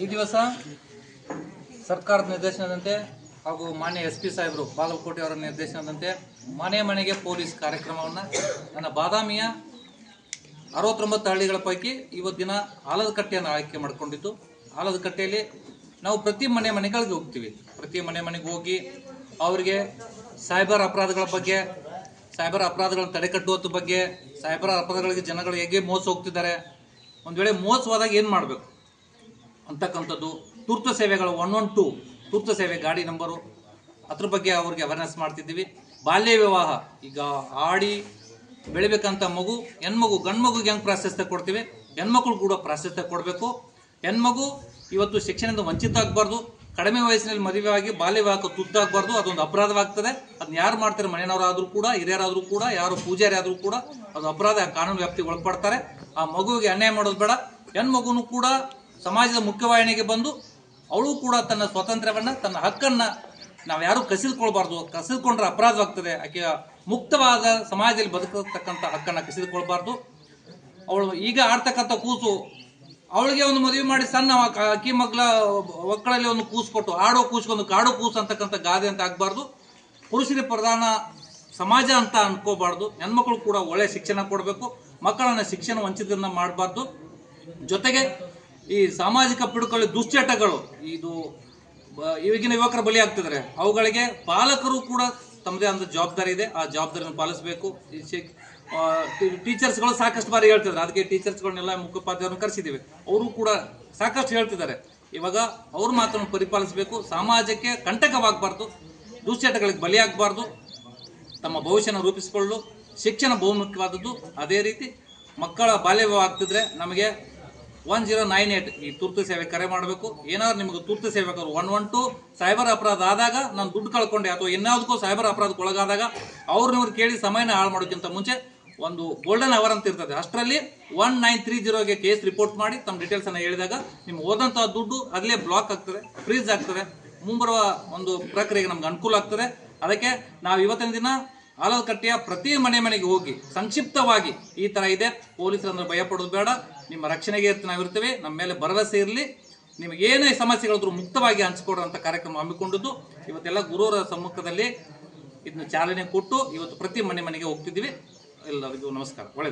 ಈ ದಿವಸ ಸರ್ಕಾರದ ನಿರ್ದೇಶನದಂತೆ ಹಾಗೂ ಮಾನ್ಯ ಎಸ್ ಪಿ ಸಾಹೇಬರು ಬಾಗಲಕೋಟೆ ಅವರ ನಿರ್ದೇಶನದಂತೆ ಮನೆ ಮನೆಗೆ ಪೊಲೀಸ್ ಕಾರ್ಯಕ್ರಮವನ್ನು ನನ್ನ ಬಾದಾಮಿಯ ಅರವತ್ತೊಂಬತ್ತು ಹಳ್ಳಿಗಳ ಪೈಕಿ ಇವತ್ತಿನ ಆಲದ ಕಟ್ಟೆಯನ್ನು ಆಯ್ಕೆ ಮಾಡಿಕೊಂಡಿದ್ದು ಆಲದ ಕಟ್ಟೆಯಲ್ಲಿ ನಾವು ಪ್ರತಿ ಮನೆ ಮನೆಗಳಿಗೆ ಹೋಗ್ತೀವಿ. ಪ್ರತಿ ಮನೆ ಮನೆಗೆ ಹೋಗಿ ಅವರಿಗೆ ಸೈಬರ್ ಅಪರಾಧಗಳ ಬಗ್ಗೆ, ಸೈಬರ್ ಅಪರಾಧಗಳನ್ನು ತಡೆಗಟ್ಟುವ ಬಗ್ಗೆ, ಸೈಬರ್ ಅಪರಾಧಗಳಿಗೆ ಜನಗಳು ಹೇಗೆ ಮೋಸ ಹೋಗ್ತಿದ್ದಾರೆ, ಒಂದು ವೇಳೆ ಮೋಸವಾದಾಗ ಏನು ಮಾಡಬೇಕು? ಅಂತಕ್ಕಂಥದ್ದು ತುರ್ತು ಸೇವೆಗಳು ಒನ್ ಒನ್ ಟು ತುರ್ತು ಸೇವೆ ಗಾಡಿ ನಂಬರು ಅದ್ರ ಬಗ್ಗೆ ಅವ್ರಿಗೆ ಅವೇರ್ನೆಸ್ ಮಾಡ್ತಿದ್ದೀವಿ. ಬಾಲ್ಯ ವಿವಾಹ, ಈಗ ಆಡಿ ಬೆಳಿಬೇಕಂತ ಮಗು, ಹೆಣ್ಮಗು ಗಂಡು ಮಗುಗೆ ಹೆಂಗೆ ಪ್ರಾಶಸ್ತ್ಯ ಕೊಡ್ತೀವಿ? ಹೆಣ್ಮಕ್ಳು ಕೂಡ ಪ್ರಾಶಸ್ತ್ಯ ಕೊಡಬೇಕು. ಹೆಣ್ಮಗು ಇವತ್ತು ಶಿಕ್ಷಣದಿಂದ ವಂಚಿತ ಆಗಬಾರ್ದು ಕಡಿಮೆ ವಯಸ್ಸಿನಲ್ಲಿ ಮದುವೆ ಆಗಿ ಬಾಲ್ಯ ವಿವಾಹಕ್ಕೆ ತುತ್ತಾಗಬಾರ್ದು. ಅದೊಂದು ಅಪರಾಧವಾಗ್ತದೆ. ಅದನ್ನ ಯಾರು ಮಾಡ್ತಾರೆ? ಮನೆಯವರಾದರೂ ಕೂಡ, ಹಿರಿಯರಾದರೂ ಕೂಡ, ಯಾರು ಪೂಜಾರಿ ಆದರೂ ಕೂಡ, ಅದು ಅಪರಾಧ ಕಾನೂನು ವ್ಯಾಪ್ತಿಗೆ ಒಳಪಡ್ತಾರೆ. ಆ ಮಗುವಿಗೆ ಅನ್ಯಾಯ ಮಾಡೋದು ಬೇಡ. ಹೆಣ್ಮಗುನು ಕೂಡ ಸಮಾಜದ ಮುಖ್ಯವಾಹಿನಿಗೆ ಬಂದು ಅವಳು ಕೂಡ ತನ್ನ ಸ್ವಾತಂತ್ರ್ಯವನ್ನು, ತನ್ನ ಹಕ್ಕನ್ನ ನಾವು ಯಾರು ಕಸಿದುಕೊಳ್ಬಾರ್ದು. ಕಸಿದುಕೊಂಡ್ರೆ ಅಪರಾಧವಾಗ್ತದೆ. ಆಕೆ ಮುಕ್ತವಾದ ಸಮಾಜದಲ್ಲಿ ಬದುಕತಕ್ಕಂಥ ಹಕ್ಕನ್ನ ಕಸಿದುಕೊಳ್ಬಾರ್ದು. ಅವಳು ಈಗ ಆಡ್ತಕ್ಕಂಥ ಕೂಸು, ಅವಳಿಗೆ ಒಂದು ಮದುವೆ ಮಾಡಿ ಸಣ್ಣ ಅಕ್ಕಿ ಮಗ್ಲ ಒಕ್ಕಳಲ್ಲಿ ಒಂದು ಕೂಸು ಕೊಟ್ಟು, ಆಡೋ ಕೂಸ್ಗೊಂದು ಕಾಡೋ ಕೂಸು ಅಂತಕ್ಕಂಥ ಗಾದೆ ಅಂತ ಆಗಬಾರ್ದು. ಪುರುಷರಿಗೆ ಪ್ರಧಾನ ಸಮಾಜ ಅಂತ ಅನ್ಕೋಬಾರ್ದು. ಹೆಣ್ಮಕ್ಳು ಕೂಡ ಒಳ್ಳೆ ಶಿಕ್ಷಣ ಕೊಡಬೇಕು. ಮಕ್ಕಳನ್ನ ಶಿಕ್ಷಣ ವಂಚಿತರನ್ನ ಮಾಡಬಾರ್ದು. ಜೊತೆಗೆ ಈ ಸಾಮಾಜಿಕ ಪಿಡುಕಲ್ಲಿ ದುಶ್ಚಟಗಳು, ಇದು ಈಗಿನ ಯುವಕರ ಬಲಿ ಆಗ್ತಿದ್ದಾರೆ ಅವುಗಳಿಗೆ ಪಾಲಕರು ಕೂಡ ತಮ್ಮದೇ ಆದ ಜವಾಬ್ದಾರಿ ಇದೆ. ಆ ಜವಾಬ್ದಾರಿಯನ್ನು ಪಾಲಿಸಬೇಕು. ಟೀಚರ್ಸ್ಗಳು ಸಾಕಷ್ಟು ಬಾರಿ ಹೇಳ್ತಿದ್ದಾರೆ ಅದಕ್ಕೆ ಟೀಚರ್ಸ್ಗಳನ್ನೆಲ್ಲ ಮುಖ್ಯೋಪಾಧ್ಯಾಯರನ್ನು ಕರೆಸಿದ್ದೀವಿ. ಅವರು ಕೂಡ ಸಾಕಷ್ಟು ಹೇಳ್ತಿದ್ದಾರೆ. ಇವಾಗ ಅವ್ರ ಮಾತನ್ನು ಪರಿಪಾಲಿಸಬೇಕು. ಸಮಾಜಕ್ಕೆ ಕಂಟಕವಾಗಬಾರ್ದು. ದುಶ್ಚಟಗಳಿಗೆ ಬಲಿಯಾಗಬಾರ್ದು ತಮ್ಮ ಭವಿಷ್ಯನ ರೂಪಿಸಿಕೊಳ್ಳಲು ಶಿಕ್ಷಣ ಬಹುಮುಖ್ಯವಾದದ್ದು. ಅದೇ ರೀತಿ ಮಕ್ಕಳ ಬಾಲ್ಯವಾಗ್ತಿದ್ರೆ ನಮಗೆ ಒನ್ ಜೀರೋ ನೈನ್ ಏಟ್ ಈ ತುರ್ತು ಸೇವೆ ಕರೆ ಮಾಡಬೇಕು. ಏನಾದ್ರು ನಿಮಗೆ ತುರ್ತು ಸೇವೆ ಒನ್ ಒನ್ ಟು ಸೈಬರ್ ಅಪರಾಧ ಆದಾಗ ನಾನು ದುಡ್ಡು ಕಳ್ಕೊಂಡೆ ಅಥವಾ ಇನ್ಯಾವುದಕ್ಕೂ ಸೈಬರ್ ಅಪರಾಧಕ್ಕೆ ಒಳಗಾದಾಗ ಅವ್ರು ನೀವು ಕೇಳಿ ಸಮಯನ ಹಾಳು ಮಾಡೋಕ್ಕಿಂತ ಮುಂಚೆ ಒಂದು ಗೋಲ್ಡನ್ ಅವರ್ ಅಂತ ಇರ್ತದೆ. ಅಷ್ಟರಲ್ಲಿ ಒನ್ ನೈನ್ ತ್ರೀ ಜೀರೋಗೆ ಕೇಸ್ ರಿಪೋರ್ಟ್ ಮಾಡಿ ತಮ್ಮ ಡೀಟೇಲ್ಸ್ ಅನ್ನ ಹೇಳಿದಾಗ ನಿಮ್ಮ ಹೋದಂತಹ ದುಡ್ಡು ಅಲ್ಲೇ ಬ್ಲಾಕ್ ಆಗ್ತದೆ ಫ್ರೀಜ್ ಆಗ್ತದೆ. ಮುಂಬರುವ ಒಂದು ಪ್ರಕ್ರಿಯೆಗೆ ನಮ್ಗೆ ಅನುಕೂಲ ಆಗ್ತದೆ. ಅದಕ್ಕೆ ನಾವು ಇವತ್ತಿನ ದಿನ ಆಲದಕಟ್ಟೆಯ ಪ್ರತಿ ಮನೆ ಮನೆಗೆ ಹೋಗಿ ಸಂಕ್ಷಿಪ್ತವಾಗಿ ಈ ತರ ಇದೆ. ಪೊಲೀಸರಂದ್ರೆ ಭಯ ಪಡೋದು ಬೇಡ. ನಿಮ್ಮ ರಕ್ಷಣೆಗೆ ನಾವಿರ್ತೇವೆ ನಮ್ಮ ಮೇಲೆ ಭರವಸೆ ಇರಲಿ. ನಿಮಗೆ ಏನೇ ಸಮಸ್ಯೆಗಳಿದ್ರು ಮುಕ್ತವಾಗಿ ಹಂಚಿಕೊಡುವಂಥ ಕಾರ್ಯಕ್ರಮ ಹಮ್ಮಿಕೊಂಡಿದ್ದು, ಇವತ್ತೆಲ್ಲ ಗುರುವರ ಸಮ್ಮುಖದಲ್ಲಿ ಇದನ್ನು ಚಾಲನೆ ಕೊಟ್ಟು ಇವತ್ತು ಪ್ರತಿ ಮನೆ ಮನೆಗೆ ಹೋಗ್ತಿದ್ದೀವಿ. ಎಲ್ಲರಿಗೂ ನಮಸ್ಕಾರ. ಒಳ್ಳೆಯದು.